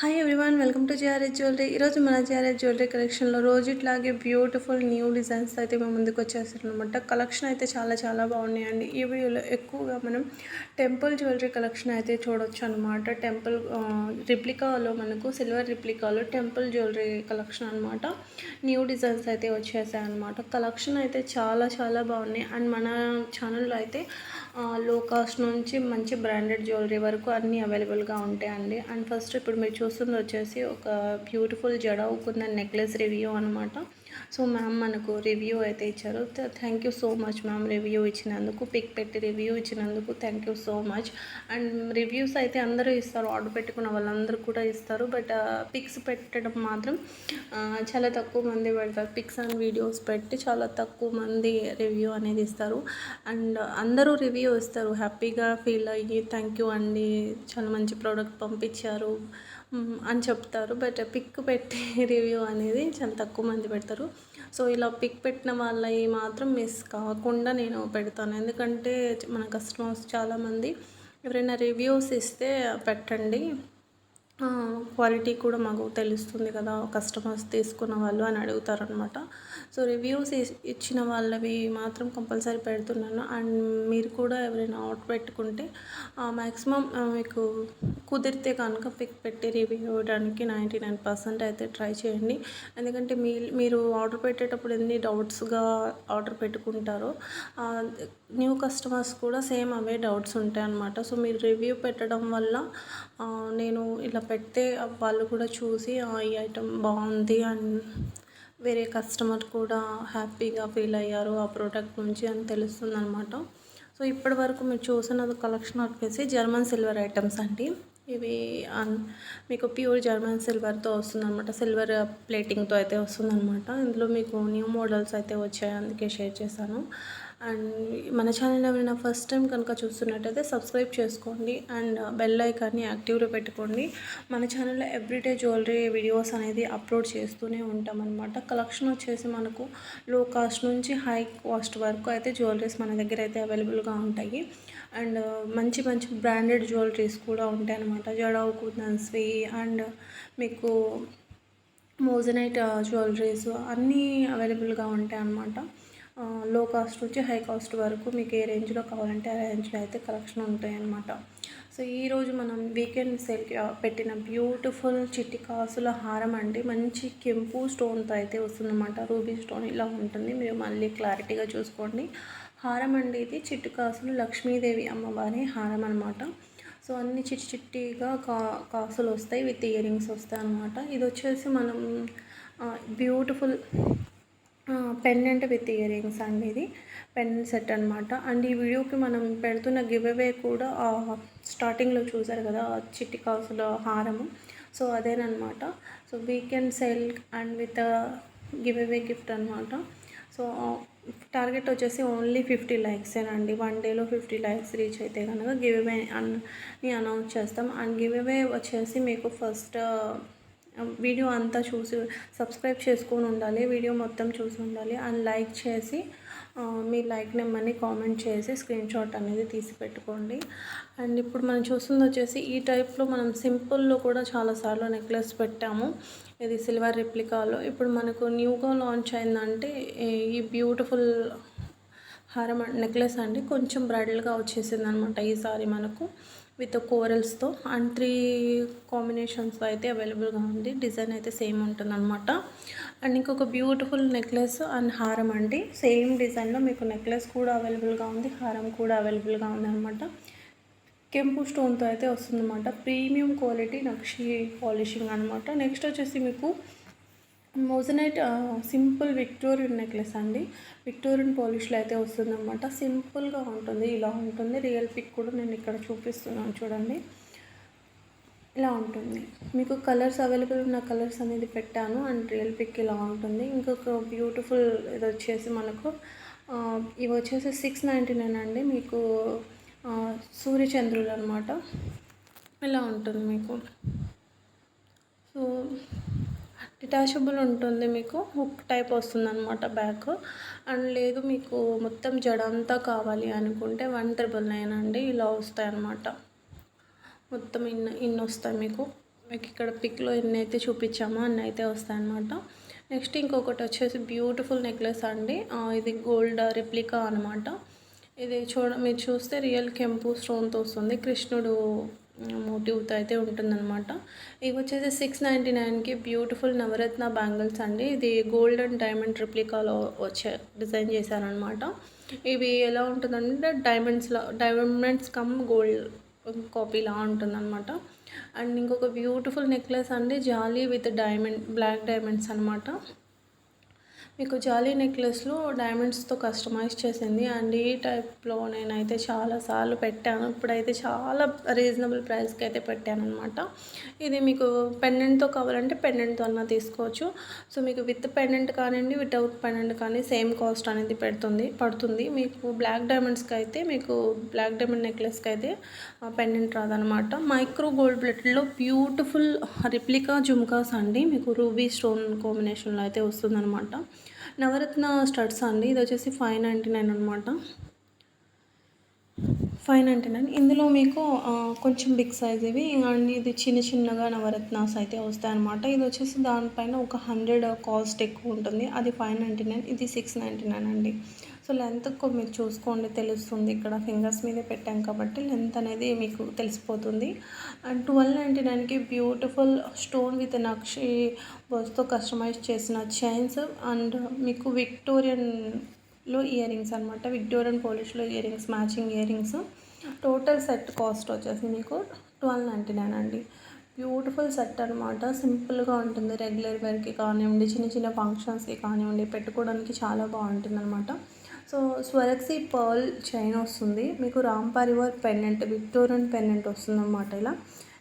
Hi everyone welcome to GRS jewellery ఈరోజు మన GRS jewellery కలెక్షన్లో రోజు ఇట్లాగే బ్యూటిఫుల్ న్యూ డిజైన్స్ అయితే మేము ముందుకు వచ్చేస్తారనమాట అనమాట కలెక్షన్ అయితే చాలా చాలా బాగున్నాయండి. ఈ వీడియోలో ఎక్కువగా మనం టెంపుల్ జ్యువెలరీ కలెక్షన్ అయితే చూడొచ్చు అనమాట టెంపుల్ రిప్లికాలో మనకు సిల్వర్ రిప్లికాలో టెంపుల్ జ్యువెలరీ కలెక్షన్ అనమాట న్యూ డిజైన్స్ అయితే వచ్చేసాయి అనమాట కలెక్షన్ అయితే చాలా చాలా బాగున్నాయి. అండ్ మన ఛానల్లో అయితే లో కాస్ట్ నుంచి మంచి బ్రాండెడ్ జ్యువెలరీ వరకు అన్నీ అవైలబుల్గా ఉంటాయండి. అండ్ ఫస్ట్ ఇప్పుడు మీరు చూస్తుంది వచ్చేసి ఒక బ్యూటిఫుల్ జడ ఉక్కున్న నెక్లెస్ రివ్యూ అనమాట సో మ్యామ్ మనకు రివ్యూ అయితే ఇచ్చారు. Thank you so much ma'am review ఇచ్చినందుకు పిక్ పెట్టి రివ్యూ ఇచ్చినందుకు thank you so much and reviews అయితే అందరూ ఇస్తారు ఆర్డర్ పెట్టుకున్న వాళ్ళందరూ కూడా ఇస్తారు. బట్ పిక్స్ పెట్టడం మాత్రం చాలా తక్కువ మంది పెడతారు. పిక్స్ అండ్ వీడియోస్ పెట్టి చాలా తక్కువ మంది రివ్యూ అనేది ఇస్తారు. అండ్ అందరూ రివ్యూ ఇస్తారు. హ్యాపీగా ఫీల్ అయ్యి థ్యాంక్ యూ అండి. చాలా మంచి ప్రోడక్ట్ పంపించారు. అని చెప్తారు. బట్ పిక్ పెట్టే రివ్యూ అనేది చాలా తక్కువ మంది పెడతారు. సో ఇలా పిక్ పెట్టిన వాళ్ళవి మాత్రం మిస్ కాకుండా నేను పెడతాను. ఎందుకంటే మన కస్టమర్స్ చాలామంది ఎవరైనా రివ్యూస్ ఇస్తే పెట్టండి. క్వాలిటీ కూడా మాకు తెలుస్తుంది కదా కస్టమర్స్ తీసుకున్న వాళ్ళు అని అడుగుతారనమాట సో రివ్యూస్ ఇచ్చిన వాళ్ళవి మాత్రం కంపల్సరీ పెడుతున్నాను. అండ్ మీరు కూడా ఎవరైనా ఆర్డర్ పెట్టుకుంటే మ్యాక్సిమం మీకు కుదిరితే కనుక పిక్ పెట్టి రివ్యూ ఇవ్వడానికి నైంటీ నైన్ పర్సెంట్ అయితే ట్రై చేయండి. ఎందుకంటే మీ మీరు ఆర్డర్ పెట్టేటప్పుడు ఎన్ని డౌట్స్గా ఆర్డర్ పెట్టుకుంటారో న్యూ కస్టమర్స్ కూడా సేమ్ అవే డౌట్స్ ఉంటాయి అన్నమాట సో మీరు రివ్యూ పెట్టడం వల్ల నేను ఇలా పెడితే వాళ్ళు కూడా చూసి ఈ ఐటమ్ బాగుంది అండ్ వేరే కస్టమర్ కూడా హ్యాపీగా ఫీల్ అయ్యారు ఆ ప్రోడక్ట్ నుంచి అని తెలుస్తుంది అనమాట సో ఇప్పటి వరకు మీరు చూసిన కలెక్షన్ వచ్చేసి జర్మన్ సిల్వర్ ఐటమ్స్ అండి. ఇవి మీకు ప్యూర్ జర్మన్ సిల్వర్తో వస్తుందన్నమాట. సిల్వర్ ప్లేటింగ్తో అయితే వస్తుందన్నమాట. ఇందులో మీకు న్యూ మోడల్స్ అయితే వచ్చాయి అందుకే షేర్ చేశాను. అండ్ మన ఛానల్ ఎవరైనా ఫస్ట్ టైం కనుక చూస్తున్నట్టయితే సబ్స్క్రైబ్ చేసుకోండి అండ్ uh, బెల్ ఐకాన్ని యాక్టివ్లో పెట్టుకోండి. మన ఛానల్లో ఎవ్రీడే జ్యువెలరీ వీడియోస్ అనేది అప్లోడ్ చేస్తూనే ఉంటాం అనమాట కలెక్షన్ వచ్చేసి మనకు లో కాస్ట్ నుంచి హై కాస్ట్ వరకు అయితే జ్యువెలరీస్ మన దగ్గర అయితే అవైలబుల్గా ఉంటాయి. అండ్ uh, మంచి మంచి బ్రాండెడ్ జ్యువెలరీస్ కూడా ఉంటాయి అనమాట జడావు కుదన్స్వి అండ్ మీకు మోజనైట్ uh, జ్యువెలరీస్ అన్నీ అవైలబుల్గా ఉంటాయి అన్నమాట లో కాస్ట్ నుంచి హై కాస్ట్ వరకు మీకు ఏ రేంజ్లో కావాలంటే ఆ రేంజ్లో అయితే కలెక్షన్ ఉంటాయన్నమాట. సో ఈరోజు మనం వీకెండ్ సేల్కి పెట్టిన బ్యూటిఫుల్ చిట్టి కాసుల హారం అండి. మంచి కెంపు స్టోన్తో అయితే వస్తుందన్నమాట. రూబీ స్టోన్ ఇలా ఉంటుంది. మీరు మళ్ళీ క్లారిటీగా చూసుకోండి. హారం అండి ఇది. చిట్టు కాసులు లక్ష్మీదేవి అమ్మవారి హారం అనమాట సో అన్ని చిట్టి చిట్టిగా కా కాసులు వస్తాయి. విత్ ఇయర్ రింగ్స్ వస్తాయి అనమాట ఇది వచ్చేసి మనం beautiful pendant with earrings అండి ఇది. పెన్ సెట్ అనమాట అండ్ ఈ వీడియోకి మనం పెడుతున్న గివ్ అవే కూడా స్టార్టింగ్లో చూసారు కదా చిట్టి కాసులో హారము. So అదేనమాట so weekend sale and with giveaway gift అనమాట సో టార్గెట్ వచ్చేసి ఓన్లీ ఫిఫ్టీ ల్యాక్సేనండి వన్ డేలో ఫిఫ్టీ ల్యాక్స్ రీచ్ అయితే కనుక గివ్ అవే అని అనౌన్స్ చేస్తాం. అండ్ గివ్ అవే వచ్చేసి మీకు ఫస్ట్ వీడియో అంతా చూసి సబ్స్క్రైబ్ చేసుకొని ఉండాలి వీడియో మొత్తం చూసి ఉండాలి. అండ్ లైక్ చేసి మీ లైక్ నెంబర్ని కామెంట్ చేసి స్క్రీన్ షాట్ అనేది తీసి పెట్టుకోండి అండ్ ఇప్పుడు మనం చూస్తుంది వచ్చేసి ఈ టైప్లో మనం సింపుల్లో కూడా చాలాసార్లు నెక్లెస్ పెట్టాము. ఇది సిల్వర్ రిప్లికాలో. ఇప్పుడు మనకు న్యూగా లాంచ్ అయిందంటే ఈ బ్యూటిఫుల్ హారం నెక్లెస్ అండి కొంచెం బ్రైడల్గా వచ్చేసింది అనమాట ఈసారి మనకు. విత్ కోరల్స్తో అండ్ త్రీ కాంబినేషన్స్లో అయితే అవైలబుల్గా ఉంది. డిజైన్ అయితే సేమ్ ఉంటుందన్నమాట. అండ్ ఇంకొక బ్యూటిఫుల్ నెక్లెస్ అండ్ హారం అండి. సేమ్ డిజైన్లో మీకు నెక్లెస్ కూడా అవైలబుల్గా ఉంది హారం కూడా అవైలబుల్గా ఉంది కెంపు స్టోన్తో అయితే వస్తుందన్నమాట. ప్రీమియం క్వాలిటీ నక్షి పాలిషింగ్ అనమాట నెక్స్ట్ వచ్చేసి మీకు మోజనైట్ సింపుల్ విక్టోరియన్ నెక్లెస్ అండి. విక్టోరియన్ పోలిష్లో అయితే వస్తుందన్నమాట. సింపుల్గా ఉంటుంది ఇలా ఉంటుంది. రియల్ పిక్ కూడా నేను ఇక్కడ చూపిస్తున్నాను చూడండి. ఇలా ఉంటుంది. మీకు కలర్స్ అవైలబుల్ ఉన్న కలర్స్ అనేది పెట్టాను అండ్ రియల్ పిక్ ఇలా ఉంటుంది. ఇంకొక బ్యూటిఫుల్ ఇది వచ్చేసి మనకు ఇవి వచ్చేసి సిక్స్ నైంటీ నైన్ అండి. మీకు సూర్యచంద్రులు అనమాట ఇలా ఉంటుంది మీకు. సో డిటాచబుల్ ఉంటుంది మీకు హుక్ టైప్ వస్తుంది అనమాట బ్యాక్. అండ్ లేదు మీకు మొత్తం జడ అంతా కావాలి అనుకుంటే వన్ ట్రిపుల్ నైన్ అండి ఇలా వస్తాయి అనమాట మొత్తం ఇన్ ఇన్ని వస్తాయి మీకు. మీకు ఇక్కడ పిక్లో ఎన్ని అయితే చూపించామో అన్ని అయితే వస్తాయన్నమాట. నెక్స్ట్ ఇంకొకటి వచ్చేసి బ్యూటిఫుల్ నెక్లెస్ అండి. ఇది గోల్డ్ రెప్లికా అనమాట ఇది చూడ మీరు చూస్తే రియల్ కెంపు స్టోన్తో వస్తుంది. కృష్ణుడు మోటివ్తో అయితే ఉంటుందన్నమాట. ఇవి వచ్చేసి సిక్స్ నైంటీ నైన్కి బ్యూటిఫుల్ నవరత్న బ్యాంగిల్స్ అండి. ఇది గోల్డ్ అండ్ డైమండ్ రిప్లికాలో వచ్చే డిజైన్ చేశారనమాట ఇవి ఎలా ఉంటుందంటే డైమండ్స్లో డైమండ్స్ కమ్ గోల్డ్ కాపీలా ఉంటుందన్నమాట. అండ్ ఇంకొక బ్యూటిఫుల్ నెక్లెస్ అండి జాలీ విత్ డైమండ్ బ్లాక్ డైమండ్స్ అనమాట మీకు జాలీ నెక్లెస్లో డైమండ్స్తో కస్టమైజ్ చేసింది. అండ్ ఈ టైప్లో నేనైతే చాలాసార్లు పెట్టాను. ఇప్పుడైతే చాలా రీజనబుల్ ప్రైస్కి అయితే పెట్టాను అనమాట ఇది మీకు పెండెంట్తో కావాలంటే పెండెంట్తో అన్న తీసుకోవచ్చు. సో మీకు విత్ పెండెంట్ కానివ్వండి వితౌట్ పెండెంట్ కానీ సేమ్ కాస్ట్ అనేది పెడుతుంది పడుతుంది. మీకు బ్లాక్ డైమండ్స్కి అయితే మీకు బ్లాక్ డైమండ్ నెక్లెస్కి అయితే పెండెంట్ రాదనమాట మైక్రో గోల్డ్ ప్లేట్లో బ్యూటిఫుల్ రిప్లికా జుమ్కాస్ అండి. మీకు రూబీ స్టోన్ కాంబినేషన్లో అయితే వస్తుందన్నమాట. నవరత్న స్టడ్స్ అండి. ఇది వచ్చేసి ఫైవ్ నైంటీ నైన్ అనమాట ఫైవ్ నైంటీ నైన్. ఇందులో మీకు కొంచెం బిగ్ సైజ్ ఇవి అండ్ ఇది చిన్న చిన్నగా నవరత్నాస్ అయితే వస్తాయన్నమాట. ఇది వచ్చేసి దానిపైన ఒక హండ్రెడ్ కాస్ట్ ఎక్కువ ఉంటుంది. అది ఫైవ్ నైంటీ నైన్ ఇది సిక్స్ నైంటీ నైన్ అండి. సో లెంత్ మీరు చూసుకోండి తెలుస్తుంది. ఇక్కడ ఫింగర్స్ మీదే పెట్టాం కాబట్టి లెంత్ అనేది మీకు తెలిసిపోతుంది. అండ్ ట్వెల్వ్ నైంటీ నైన్కి బ్యూటిఫుల్ స్టోన్ విత్ నక్షి బోస్తో కస్టమైజ్ చేసిన చైన్స్ అండ్ మీకు విక్టోరియన్లో ఇయర్ రింగ్స్ అనమాట Victorian పోలిష్లో earrings matching earrings total set cost వచ్చేసి మీకు ట్వెల్వ్ నైంటీ నైన్ అండి బ్యూటిఫుల్ సెట్ అనమాట సింపుల్గా ఉంటుంది. రెగ్యులర్ వేర్కి కానివ్వండి చిన్న చిన్న ఫంక్షన్స్కి కానివ్వండి పెట్టుకోవడానికి చాలా బాగుంటుంది అనమాట సో స్వరక్సీ పర్ల్ చైన్ వస్తుంది. మీకు Ram Parivar pendant victorian pendant వస్తుందన్నమాట ఇలా.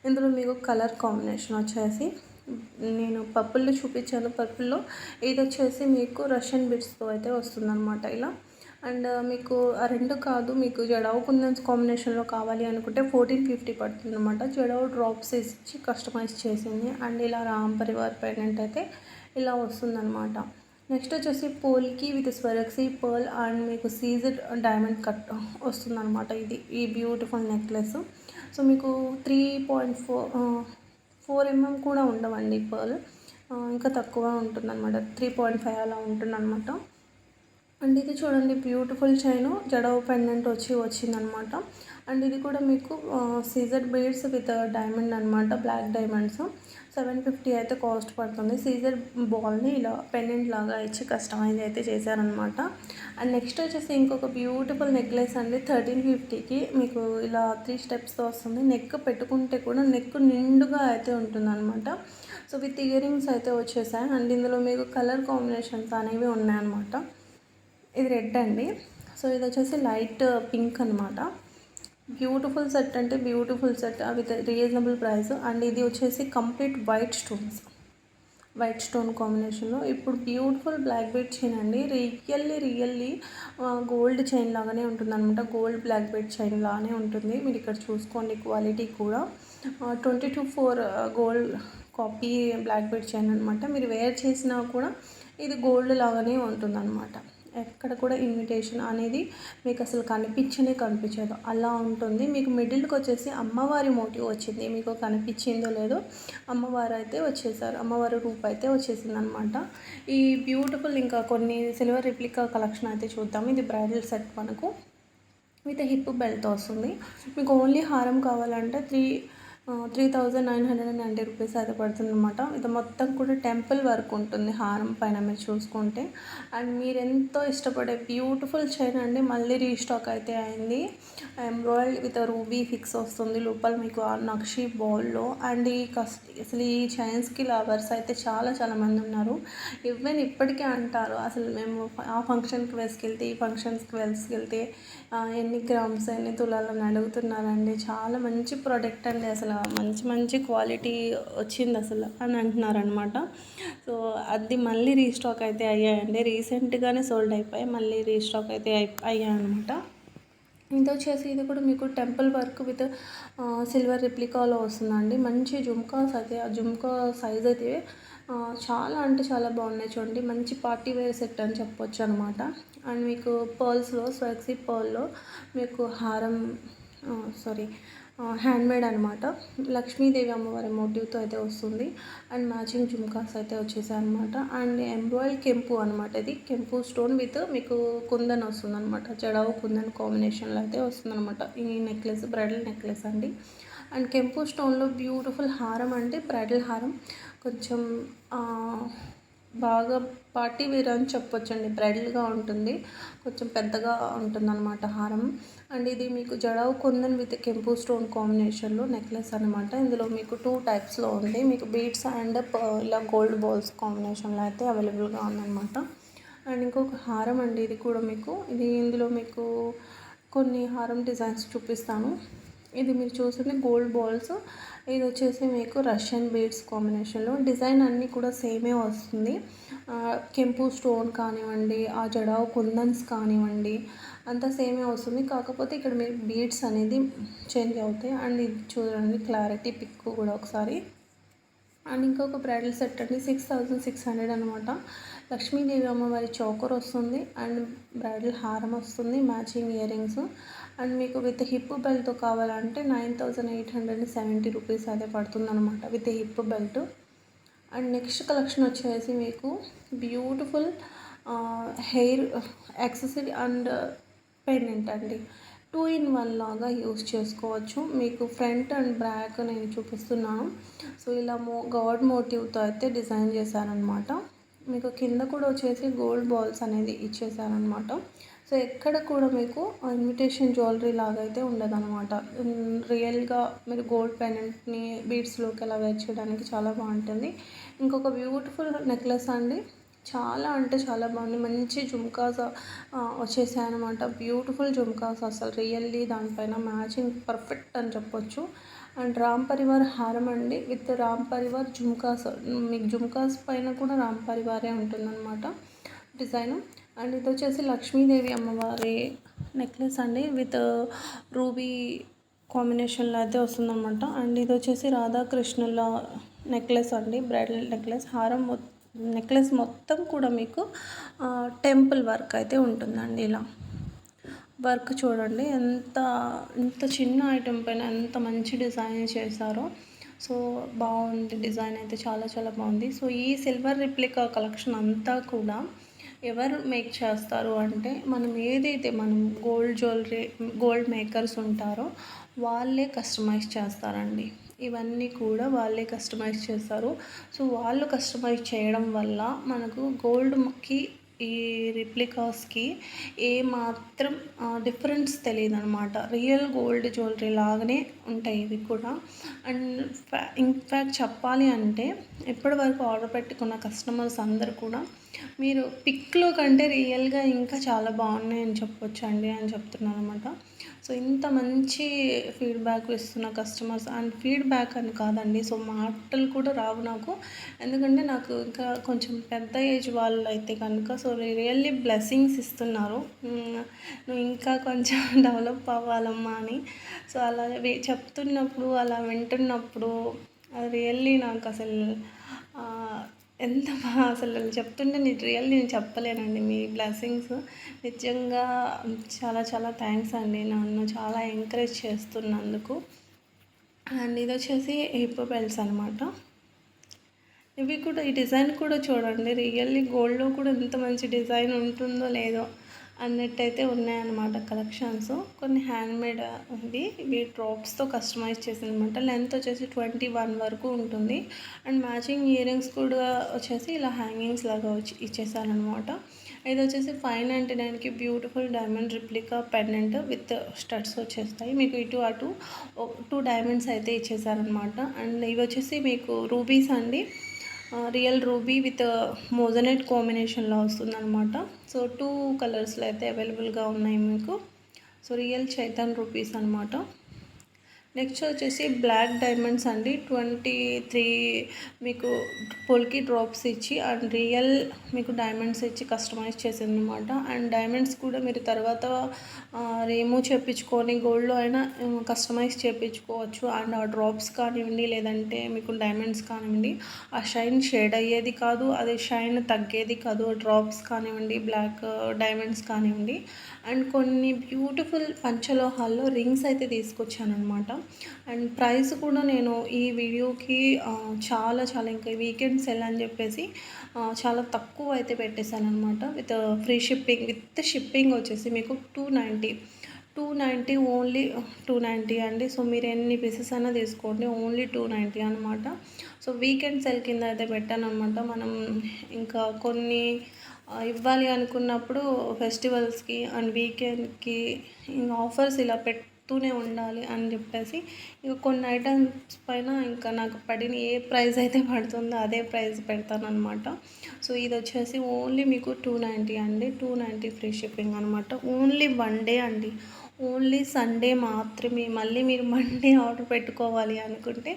ఇందులో మీకు కలర్ కాంబినేషన్ వచ్చేసి నేను పర్పుల్లో చూపించాను పర్పుల్లో. ఇది వచ్చేసి మీకు రష్యన్ బిట్స్తో అయితే వస్తుందన్నమాట ఇలా. అండ్ మీకు ఆ రెండు కాదు మీకు జడావు కుందన్స్ కాంబినేషన్లో కావాలి అనుకుంటే ఫోర్టీన్ ఫిఫ్టీ పడుతుంది అనమాట జడావు డ్రాప్స్ ఇచ్చి కస్టమైజ్ చేసింది. అండ్ ఇలా రామ్ పరివార్ పెండెంట్ అయితే ఇలా వస్తుందన్నమాట. నెక్స్ట్ వచ్చేసి polki with Swarovski pearl and మీకు సీజెడ్ డైమండ్ కట్ వస్తుందన్నమాట ఇది ఈ బ్యూటిఫుల్ నెక్లెస్. సో మీకు three point four four MM కూడా ఉండవండి పర్ల్. ఇంకా తక్కువ ఉంటుందన్నమాట త్రీ పాయింట్ ఫైవ్ అలా ఉంటుందన్నమాట. అండ్ ఇది చూడండి బ్యూటిఫుల్ చైన్ జడవ పెండెంట్ వచ్చి వచ్చిందనమాట అండ్ ఇది కూడా మీకు సీజర్ బీడ్స్ విత్ డైమండ్ అనమాట బ్లాక్ డైమండ్స్. సెవెన్ ఫిఫ్టీ అయితే కాస్ట్ పడుతుంది. సీజర్ బాల్ని ఇలా పెండెంట్ లాగా ఇచ్చి కస్టమైజ్ అయితే చేశారనమాట అండ్ నెక్స్ట్ వచ్చేసి ఇంకొక బ్యూటిఫుల్ నెక్లెస్ అండి. థర్టీన్ ఫిఫ్టీకి మీకు ఇలా త్రీ స్టెప్స్తో వస్తుంది. నెక్ పెట్టుకుంటే కూడా నెక్ నిండుగా అయితే ఉంటుందన్నమాట. సో విత్ ఇయర్ రింగ్స్ అయితే వచ్చేసాయి. అండ్ ఇందులో మీకు కలర్ కాంబినేషన్స్ అనేవి ఉన్నాయన్నమాట. ఇది రెడ్ అండి. సో ఇది వచ్చేసి లైట్ పింక్ అనమాట బ్యూటిఫుల్ సెట్ అంటే beautiful set with reasonable price. And ఇది వచ్చేసి complete white stones. White stone కాంబినేషన్లో. ఇప్పుడు బ్యూటిఫుల్ బ్లాక్ బెడ్ చైన్ అండి. రియల్లీ రియల్లీ గోల్డ్ చైన్ లాగానే ఉంటుంది అనమాట గోల్డ్ బ్లాక్ బెడ్ చైన్ లాగానే ఉంటుంది. మీరు ఇక్కడ చూసుకోండి క్వాలిటీ కూడా. Twenty two four gold copy black bead chain అనమాట మీరు వేర్ చేసినా కూడా ఇది గోల్డ్ లాగానే ఉంటుంది అనమాట ఎక్కడ కూడా ఇన్విటేషన్ అనేది మీకు అసలు కనిపించనే కనిపించదు. అలా ఉంటుంది. మీకు మిడిల్కి వచ్చేసి అమ్మవారి మోటివ్ వచ్చింది. మీకు కనిపించిందో లేదో అమ్మవారు అయితే వచ్చేసారు. అమ్మవారి రూప్ అయితే వచ్చేసింది అనమాట ఈ బ్యూటిఫుల్ ఇంకా కొన్ని సిల్వర్ రిప్లికా కలెక్షన్ అయితే చూద్దాం. ఇది బ్రైడల్ సెట్ మనకు. విత్ హిప్ బెల్ట్ వస్తుంది. మీకు ఓన్లీ హారం కావాలంటే three three thousand nine hundred and ninety rupees అయితే పడుతుంది అనమాట ఇది మొత్తం కూడా టెంపుల్ వర్క్ ఉంటుంది హారం పైన మీరు చూసుకుంటే. అండ్ మీరు ఎంతో ఇష్టపడే బ్యూటిఫుల్ చైన్ అండి. మళ్ళీ రీస్టాక్ అయితే అయింది. ఎంబ్రాయిడ్ విత్ రూబీ ఫిక్స్ వస్తుంది లోపల మీకు ఆ నక్షి బౌల్లో. అండ్ ఈ కస్ అసలు ఈ చైన్స్కి లవర్స్ అయితే చాలా చాలా మంది ఉన్నారు. ఈవెన్ ఇప్పటికే అంటారు అసలు మేము ఆ ఫంక్షన్కి వేసుకెళ్తే ఈ ఫంక్షన్స్కి వేసుకెళ్తే ఎన్ని గ్రామ్స్ ఎన్ని తులాలని అడుగుతున్నారండి. చాలా మంచి ప్రోడక్ట్ అండి అసలు మంచి మంచి క్వాలిటీ వచ్చింది అసలు అని అంటున్నారనమాట సో అది మళ్ళీ రీస్టాక్ అయితే అయ్యాయండి. రీసెంట్గానే సోల్డ్ అయిపోయాయి మళ్ళీ రీస్టాక్ అయితే అయి అయ్యాయన్నమాట. ఇంత వచ్చేసి ఇది కూడా మీకు టెంపుల్ వర్క్ విత్ సిల్వర్ రిప్లికాలో వస్తుందండి. మంచి జుమ్కాస్ అయితే ఆ జుమ్కా సైజ్ అయితే చాలా అంటే చాలా బాగున్నాయి చూడండి. మంచి పార్టీ వేర్ సెట్ అని చెప్పొచ్చు అనమాట అండ్ మీకు పర్ల్స్లో స్వెక్సీ పర్ల్లో మీకు హారం సారీ హ్యాండ్మేడ్ అనమాట లక్ష్మీదేవి అమ్మవారి మోటివ్తో అయితే వస్తుంది. అండ్ మ్యాచింగ్ జుమ్కాస్ అయితే వచ్చేసాయి అనమాట అండ్ ఎంబ్రాయిడ్ కెంపు అనమాట ఇది. కెంపు స్టోన్ విత్ మీకు కుందన్ వస్తుంది అనమాట జడావు కుందన్ కాంబినేషన్లో అయితే వస్తుంది అనమాట ఈ నెక్లెస్ బ్రైడల్ నెక్లెస్ అండి. అండ్ కెంపు స్టోన్లో బ్యూటిఫుల్ హారం అంటే బ్రైడల్ హారం. కొంచెం బాగా పార్టీ వేర్ అని చెప్పొచ్చండి. బ్రైడల్గా ఉంటుంది. కొంచెం పెద్దగా ఉంటుంది అనమాట హారం. అండ్ ఇది మీకు జడావు కొందన్ విత్ కెంపు స్టోన్ కాంబినేషన్లో నెక్లెస్ అనమాట ఇందులో మీకు టూ టైప్స్లో ఉంది. మీకు బీడ్స్ అండ్ ఇలా గోల్డ్ బాల్స్ కాంబినేషన్లో అయితే అవైలబుల్గా ఉందన్నమాట. అండ్ ఇంకొక హారం అండి ఇది కూడా మీకు. ఇది ఇందులో మీకు కొన్ని హారం డిజైన్స్ చూపిస్తాను. ఇది మీరు చూస్తుంది గోల్డ్ బాల్స్. ఇది వచ్చేసి మీకు రష్యన్ బీడ్స్ కాంబినేషన్లో డిజైన్ అన్నీ కూడా సేమే వస్తుంది. కెంపు స్టోన్ కానివ్వండి ఆ జడావు కుందన్స్ కానివ్వండి అంతా సేమే వస్తుంది. కాకపోతే ఇక్కడ మీరు బీడ్స్ అనేది చేంజ్ అవుతాయి. అండ్ ఇది చూడండి క్లారిటీ పిక్ కూడా ఒకసారి. అండ్ ఇంకొక బ్రైడల్ సెట్ అండి సిక్స్ థౌజండ్ సిక్స్ హండ్రెడ్ అనమాట లక్ష్మీదేవి అమ్మవారి చోకర్ వస్తుంది అండ్ బ్రైడల్ హారం వస్తుంది మ్యాచింగ్ ఇయర్ రింగ్స్ అండ్ మీకు విత్ హిప్ బెల్ట్తో కావాలంటే nine thousand eight hundred seventy rupees అదే పడుతుంది అనమాట with hip belt. And next collection వచ్చేసి మీకు beautiful hair accessory and pendant అండి టూ ఇన్ వన్ లాగా యూస్ చేసుకోవచ్చు. మీకు ఫ్రంట్ అండ్ బ్యాక్ నేను చూపిస్తున్నాను. సో ఇలా మో గాడ్ మోటివ్తో అయితే డిజైన్ చేశారనమాట మీకు కింద కూడా వచ్చేసి గోల్డ్ బాల్స్ అనేది ఇచ్చేసారనమాట సో ఎక్కడ కూడా మీకు ఇన్విటేషన్ జ్యువెలరీ లాగా అయితే ఉండదన్నమాట. రియల్గా మీరు గోల్డ్ పెనెంట్ని బీడ్స్లోకి అలా వేర్ చేయడానికి చాలా బాగుంటుంది. ఇంకొక బ్యూటిఫుల్ నెక్లెస్ అండి. చాలా అంటే చాలా బాగుంది. మంచి జుమ్కాస్ వచ్చేసాయి అనమాట బ్యూటిఫుల్ జుమ్కాస్ అసలు రియల్లీ దానిపైన మ్యాచింగ్ పర్ఫెక్ట్ అని చెప్పొచ్చు. అండ్ రామ్ పరివార్ హారం అండి. విత్ రామ్ పరివార్ జుమ్కాస్ మీకు జుమ్కాస్ పైన కూడా రామ్ పరివారే ఉంటుందన్నమాట డిజైన్. అండ్ ఇది వచ్చేసి లక్ష్మీదేవి అమ్మవారి నెక్లెస్ అండి. విత్ రూబీ కాంబినేషన్లో అయితే వస్తుందన్నమాట. అండ్ ఇది వచ్చేసి రాధాకృష్ణుల నెక్లెస్ అండి. Bridal necklace. హారం మొత్తం నెక్లెస్ మొత్తం కూడా మీకు టెంపుల్ వర్క్ అయితే ఉంటుందండి ఇలా. వర్క్ చూడండి ఎంత ఇంత చిన్న ఐటెం పైన ఎంత మంచి డిజైన్ చేశారో. సో బాగుంది డిజైన్ అయితే చాలా చాలా బాగుంది. సో ఈ సిల్వర్ రిప్లికా కలెక్షన్ అంతా కూడా ఎవరు మేక్ చేస్తారు అంటే మనం ఏదైతే మనం గోల్డ్ జ్యువెలరీ గోల్డ్ మేకర్స్ ఉంటారో వాళ్ళే కస్టమైజ్ చేస్తారండి. ఇవన్నీ కూడా వాళ్ళే కస్టమైజ్ చేస్తారు. సో వాళ్ళు కస్టమైజ్ చేయడం వల్ల మనకు గోల్డ్కి ఈ రిప్లికాస్కి ఏ మాత్రం డిఫరెన్స్ తెలియదు అనమాట రియల్ గోల్డ్ జ్యువెలరీ లాగానే ఉంటాయి ఇవి కూడా. అండ్ ఇన్ఫ్యాక్ట్ చెప్పాలి అంటే ఇప్పటి వరకు ఆర్డర్ పెట్టుకున్న కస్టమర్స్ అందరు కూడా మీరు పిక్లో కంటే రియల్గా ఇంకా చాలా బాగున్నాయి అని చెప్పొచ్చు అండి అని చెప్తున్నాను అనమాట సో ఇంత మంచి ఫీడ్బ్యాక్ ఇస్తున్న కస్టమర్స్ అండ్ ఫీడ్బ్యాక్ అని కాదండి. సో మాటలు కూడా రావు నాకు. ఎందుకంటే నాకు ఇంకా కొంచెం పెద్ద ఏజ్ వాళ్ళు అయితే కనుక సో రియల్లీ బ్లెస్సింగ్స్ ఇస్తున్నారు. నువ్వు ఇంకా కొంచెం డెవలప్ అవ్వాలమ్మా అని. సో అలా చెప్తున్నప్పుడు అలా వింటున్నప్పుడు రియల్లీ నాకు అసలు ఎంత బాగా అసలు చెప్తుంటే నేను రియల్ నేను చెప్పలేనండి. మీ బ్లెస్సింగ్స్ నిజంగా చాలా చాలా థ్యాంక్స్ అండి. నన్ను చాలా ఎంకరేజ్ చేస్తున్నందుకు. అండ్ ఇది వచ్చేసి హిప్ బెల్ట్స్ అనమాట ఇవి కూడా ఈ డిజైన్ కూడా చూడండి. రియల్లీ గోల్డ్లో కూడా ఎంత మంచి డిజైన్ ఉంటుందో లేదో. అన్నట్టయితే ఉన్నాయన్నమాట కలెక్షన్స్. కొన్ని హ్యాండ్మేడ్ ఇవి ఇవి డ్రాప్స్తో కస్టమైజ్ చేసిందనమాట లెంత్ వచ్చేసి ట్వంటీ వన్ వరకు ఉంటుంది. అండ్ మ్యాచింగ్ ఇయరింగ్స్ కూడా వచ్చేసి ఇలా హ్యాంగింగ్స్ లాగా వచ్చి ఇచ్చేసారనమాట ఇది వచ్చేసి ఫైవ్ నైంటీ నైన్కి beautiful diamond replica pendant with studs వచ్చేస్తాయి. మీకు ఇటు అటు టూ డైమండ్స్ అయితే ఇచ్చేసారనమాట అండ్ ఇవి వచ్చేసి మీకు రూబీస్ అండి. రియల్ రూబీ విత్ మోజనెట్ కాంబినేషన్లో వస్తుందనమాట సో టూ కలర్స్లో అయితే అవైలబుల్గా ఉన్నాయి మీకు. సో రియల్ చైతన్ రూపీస్ అనమాట నెక్స్ట్ వచ్చేసి బ్లాక్ డైమండ్స్ అండి. ట్వంటీ త్రీ మీకు పొలికి డ్రాప్స్ ఇచ్చి అండ్ రియల్ మీకు డైమండ్స్ ఇచ్చి కస్టమైజ్ చేసింది అనమాట అండ్ డైమండ్స్ కూడా మీరు తర్వాత రిమూవ్ చేయించుకొని గోల్డ్లో అయినా కస్టమైజ్ చేయించుకోవచ్చు అండ్ ఆ డ్రాప్స్ కానివ్వండి లేదంటే మీకు డైమండ్స్ కానివ్వండి ఆ షైన్ షేడ్ అయ్యేది కాదు అది షైన్ తగ్గేది కాదు. డ్రాప్స్ కానివ్వండి బ్లాక్ డైమండ్స్ కానివ్వండి. అండ్ కొన్ని బ్యూటిఫుల్ పంచలోహాల్లో రింగ్స్ అయితే తీసుకొచ్చాను అనమాట అండ్ ప్రైస్ కూడా నేను ఈ వీడియోకి చాలా చాలా ఇంకా వీకెండ్ సెల్ అని చెప్పేసి చాలా తక్కువ అయితే పెట్టేశాను అనమాట with free shipping with shipping వచ్చేసి మీకు two ninety. Two ninety only two ninety అండి. సో మీరు ఎన్ని పీసెస్ అయినా తీసుకోండి. ఓన్లీ టూ నైంటీ అనమాట సో వీకెండ్ సెల్ కింద అయితే పెట్టాను అనమాట మనం ఇంకా కొన్ని ఇవ్వాలి అనుకున్నప్పుడు ఫెస్టివల్స్కి అండ్ వీకెండ్కి ఇంకా ఆఫర్స్ ఇలా పెడుతూనే ఉండాలి అని చెప్పేసి ఇక కొన్ని ఐటమ్స్ పైన ఇంకా నాకు పడిన ఏ ప్రైస్ అయితే పడుతుందో అదే ప్రైస్ పెడతానమాట సో ఇది వచ్చేసి ఓన్లీ మీకు టూ నైంటీ అండి. టూ నైంటీ ఫ్రీ షిప్పింగ్ అనమాట ఓన్లీ వన్ డే అండి. ఓన్లీ సండే మాత్రమే. మళ్ళీ మీరు మండే ఆర్డర్ పెట్టుకోవాలి అనుకుంటే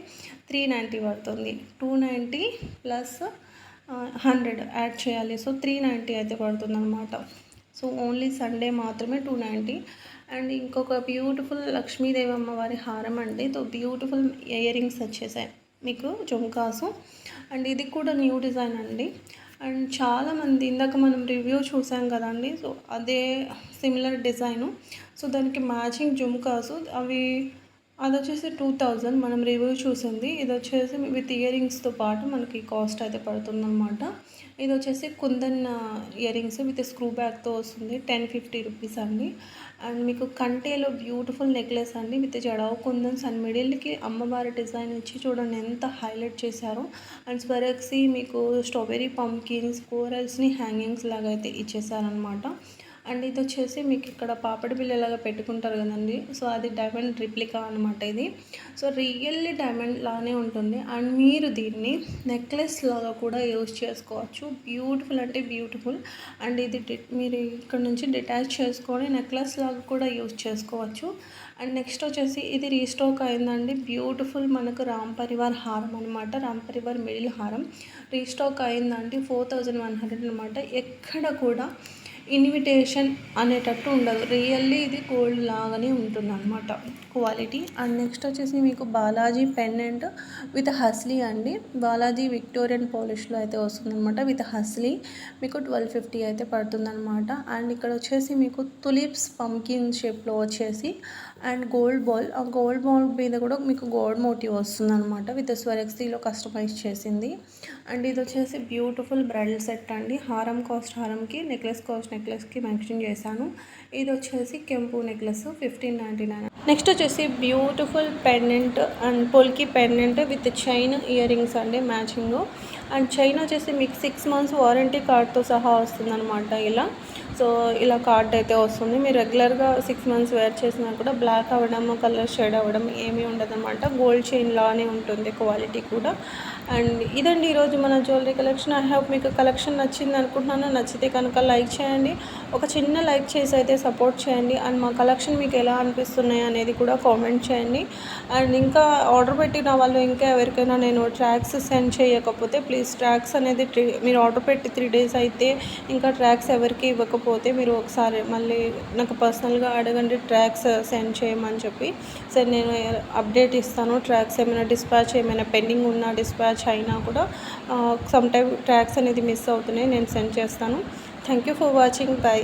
త్రీ నైంటీ పడుతుంది. Two ninety plus hundred add చేయాలి. సో త్రీ నైంటీ అయితే పడుతుంది అనమాట సో ఓన్లీ సండే మాత్రమే టూ నైంటీ. అండ్ ఇంకొక బ్యూటిఫుల్ లక్ష్మీదేవి అమ్మవారి హారం అండి. తో బ్యూటిఫుల్ ఇయర్ రింగ్స్ వచ్చేసాయి మీకు జుమ్కాసు అండ్ ఇది కూడా న్యూ డిజైన్ అండి. అండ్ చాలామంది ఇందాక మనం రివ్యూ చూసాం కదండి సో అదే సిమిలర్ డిజైను. సో దానికి మ్యాచింగ్ జుమ్కాసు అవి అది వచ్చేసి టూ థౌజండ్ మనం రివ్యూ చూసింది. ఇది వచ్చేసి విత్ ఇయర్ రింగ్స్తో పాటు మనకి కాస్ట్ అయితే పడుతుందన్నమాట. ఇది వచ్చేసి kundan earrings with screw బ్యాగ్తో వస్తుంది. టెన్ ఫిఫ్టీ రూపీస్ అండి. అండ్ మీకు కంటేలో బ్యూటిఫుల్ నెక్లెస్ అండి. విత్ జడావు కుందన్స్ అండ్ మిడిల్కి అమ్మవారి డిజైన్ ఇచ్చి చూడండి ఎంత హైలైట్ చేశారో. అండ్ స్వరక్సి మీకు స్ట్రాబెరీ పంకిన్స్ కోరల్స్ని హ్యాంగింగ్స్ లాగా అయితే ఇచ్చేసారనమాట అండ్ ఇది వచ్చేసి మీకు ఇక్కడ పాపడి బిల్లలాగా పెట్టుకుంటారు కదండి. సో అది డైమండ్ రిప్లికా అనమాట ఇది. సో రియల్లీ డైమండ్ లానే ఉంటుంది. అండ్ మీరు దీన్ని నెక్లెస్ లాగా కూడా యూజ్ చేసుకోవచ్చు. బ్యూటిఫుల్ అంటే బ్యూటిఫుల్ అండ్ ఇది మీరు ఇక్కడ నుంచి డిటాచ్ చేసుకొని నెక్లెస్ లాగా కూడా యూజ్ చేసుకోవచ్చు. అండ్ నెక్స్ట్ వచ్చేసి ఇది రీస్టాక్ అయిందండి. బ్యూటిఫుల్ మనకు రామ్ పరివార్ హారం అనమాట రామ్ పరివార్ మిడిల్ హారం. రీస్టాక్ అయిందండి. ఫోర్ థౌజండ్ వన్ హండ్రెడ్ అనమాట ఎక్కడ కూడా ఇన్విటేషన్ అనేటట్టు ఉండదు. రియల్లీ ఇది గోల్డ్ లాగానే ఉంటుంది అనమాట క్వాలిటీ. అండ్ నెక్స్ట్ వచ్చేసి మీకు బాలాజీ పెండెంట్ విత్ హస్లీ అండి. బాలాజీ విక్టోరియన్ పాలిష్లో అయితే వస్తుందన్నమాట విత్ హస్లీ. మీకు ట్వెల్వ్ ఫిఫ్టీ అయితే పడుతుందన్నమాట. అండ్ ఇక్కడ వచ్చేసి మీకు తులిప్స్ పంకిన్ షేప్లో వచ్చేసి అండ్ గోల్డ్ బాల్ ఆ గోల్డ్ బాల్ మీద కూడా మీకు గోల్డ్ మోటివ్ వస్తుంది అనమాట విత్ స్వరెక్సీలో కస్టమైజ్ చేసింది. అండ్ ఇది వచ్చేసి బ్యూటిఫుల్ బ్రైడల్ సెట్ అండి. హారం కాస్ట్ హారంకి నెక్లెస్ కాస్ట్ నెక్లెస్కి మెన్షన్ చేశాను. ఇది వచ్చేసి కెంపు necklace fifteen ninety nine. Next వచ్చేసి beautiful pendant and polki pendant with chain earrings అండి మ్యాచింగ్. అండ్ చైన్ వచ్చేసి మీకు సిక్స్ మంత్స్ వారంటీ కార్డ్తో సహా వస్తుందన్నమాట ఇలా. సో ఇలా కార్డ్ అయితే వస్తుంది. మీరు రెగ్యులర్గా సిక్స్ మంత్స్ వేర్ చేసినా కూడా బ్లాక్ అవ్వడం కలర్ షేడ్ అవ్వడం ఏమీ ఉండదు అనమాట గోల్డ్ చైన్ లానే ఉంటుంది క్వాలిటీ కూడా. అండ్ ఇదండి ఈరోజు మన జ్యువెలరీ కలెక్షన్. ఐ హోప్ మీకు కలెక్షన్ నచ్చింది అనుకుంటున్నాను. నచ్చితే కనుక లైక్ చేయండి. ఒక చిన్న లైక్ చేసి అయితే సపోర్ట్ చేయండి. అండ్ మా కలెక్షన్ మీకు ఎలా అనిపిస్తున్నాయి అనేది కూడా కామెంట్ చేయండి. అండ్ ఇంకా ఆర్డర్ పెట్టిన వాళ్ళు ఇంకా ఎవరికైనా నేను ట్రాక్స్ సెండ్ చేయకపోతే ప్లీజ్ ట్రాక్స్ అనేది మీరు ఆర్డర్ పెట్టి త్రీ డేస్ అయితే ఇంకా ట్రాక్స్ ఎవరికి ఇవ్వకపోతే మీరు ఒకసారి మళ్ళీ నాకు పర్సనల్గా అడగండి ట్రాక్స్ సెండ్ చేయమని చెప్పి. సరే నేను అప్డేట్ ఇస్తాను. ట్రాక్స్ ఏమైనా డిస్పాచ్ ఏమైనా పెండింగ్ ఉన్నా డిస్పాచ్ అయినా కూడా సమ్ టైమ్ ట్రాక్స్ అనేది మిస్ అవుతున్నాయి నేను సెండ్ చేస్తాను. Thank you for watching bye